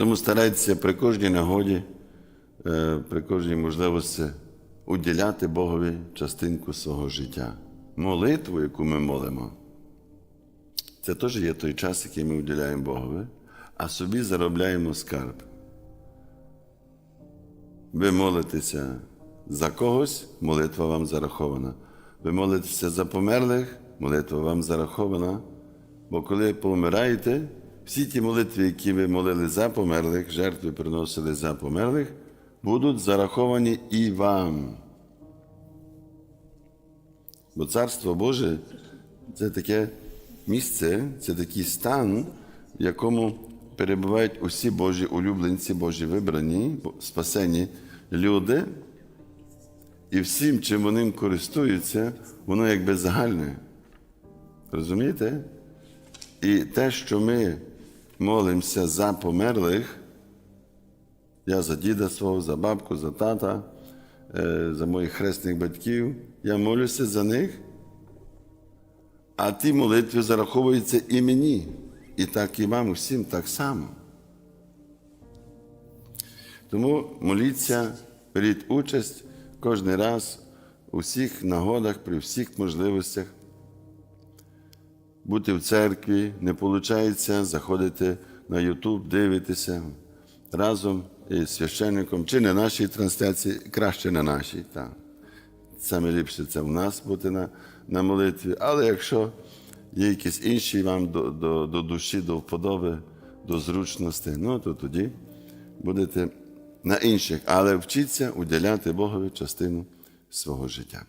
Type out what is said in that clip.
Тому старайтеся при кожній нагоді, е, при кожній можливості уділяти Богові частинку свого життя. Молитву, яку ми молимо, це теж є той час, який ми уділяємо Богові, а собі заробляємо скарб. Ви молитеся за когось, молитва вам зарахована. Ви молитеся за померлих, молитва вам зарахована. Бо коли помираєте, всі ті молитви, які ви молили за померлих, жертви приносили за померлих, будуть зараховані і вам. Бо Царство Боже це таке місце, це такий стан, в якому перебувають усі Божі улюбленці, Божі вибрані, спасені люди, і всім, чим вони користуються, воно якби загальне. Розумієте? І те, що ми молимося за померлих, я за діда свого, за бабку, за тата, е, за моїх хресних батьків, я молюся за них, а ті молитви зараховуються і мені, і так і вам усім так само. Тому моліться, беріть участь кожен раз у всіх нагодах, при всіх можливостях. Бути в церкві не виходить, заходите на Ютуб, дивитеся разом із священником, чи на нашій трансляції, краще на нашій. Так. Саме ліпше це в нас бути на, на молитві. Але якщо є якісь інші вам до, до, до душі, до вподоби, до зручності, ну то тоді будете на інших. Але вчіться уділяти Богові частину свого життя.